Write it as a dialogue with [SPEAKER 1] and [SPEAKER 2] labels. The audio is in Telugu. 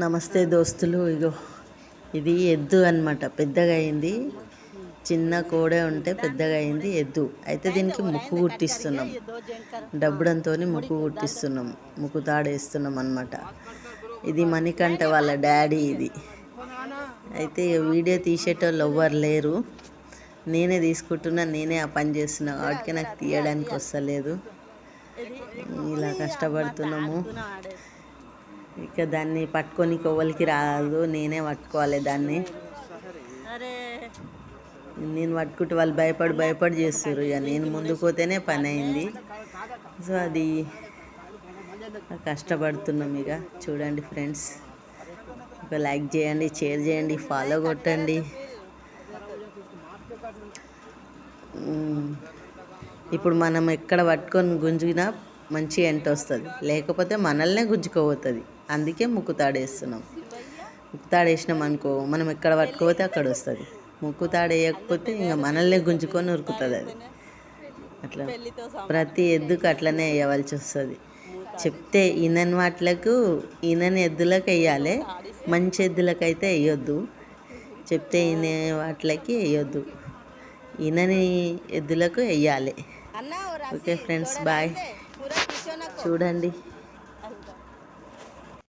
[SPEAKER 1] నమస్తే దోస్తులు ఇగో. ఇది ఎద్దు అన్నమాట. పెద్దగా అయింది. చిన్న కోడే ఉంటే పెద్దగా అయింది ఎద్దు. అయితే దీనికి ముక్కు కుట్టిస్తున్నాం. డబ్బుడంతో ముక్కు కుట్టిస్తున్నాం. ముక్కు తాడేస్తున్నాం అనమాట ఇది మణికంఠ వాళ్ళ డాడీ ఇది. అయితే ఇక వీడియో తీసేటోళ్ళు ఎవ్వరు లేరు. నేనే తీసుకుంటున్నా నేనే ఆ పని చేస్తున్నా. కాబట్టి నాకు తీయడానికి వస్తలేదు. ఇలా కష్టపడుతున్నాము. ఇక దాన్ని పట్టుకొని కొవ్వలికి రాదు నేనే పట్టుకోవాలి దాన్ని. నేను పట్టుకుంటే వాళ్ళు భయపడి భయపడి చేస్తారు ఇక. నేను ముందుకు పోతేనే పని అయింది. సో అది కష్టపడుతున్నాం ఇక. చూడండి ఫ్రెండ్స్. ఒక లైక్ చేయండి షేర్ చేయండి ఫాలో కొట్టండి. ఇప్పుడు మనం ఎక్కడ పట్టుకొని గుంజినా మంచి ఎంట వస్తుంది? లేకపోతే మనల్నే గుంజుకోపోతుంది అందుకే ముక్కుతాడు వేస్తున్నాం ముక్కుతాడు వేసినాం అనుకో మనం ఎక్కడ పట్టుకోపోతే అక్కడ వస్తుంది. ముక్కుతాడు వేయకపోతే ఇంకా మనల్నే గుంజుకొని ఉరుకుతుంది అది. అట్లా. ప్రతి ఎద్దుకు అట్లనే వేయవలసి వస్తుంది. చెప్తే ఈనని వాటిలకు ఈనని ఎద్దులకు వేయాలి. మంచి ఎద్దులకు అయితే వేయొద్దు. చెప్తే ఈయన వాటికి వేయొద్దు. ఈనని ఎద్దులకు వేయాలి. Okay friends bye. చూడండి.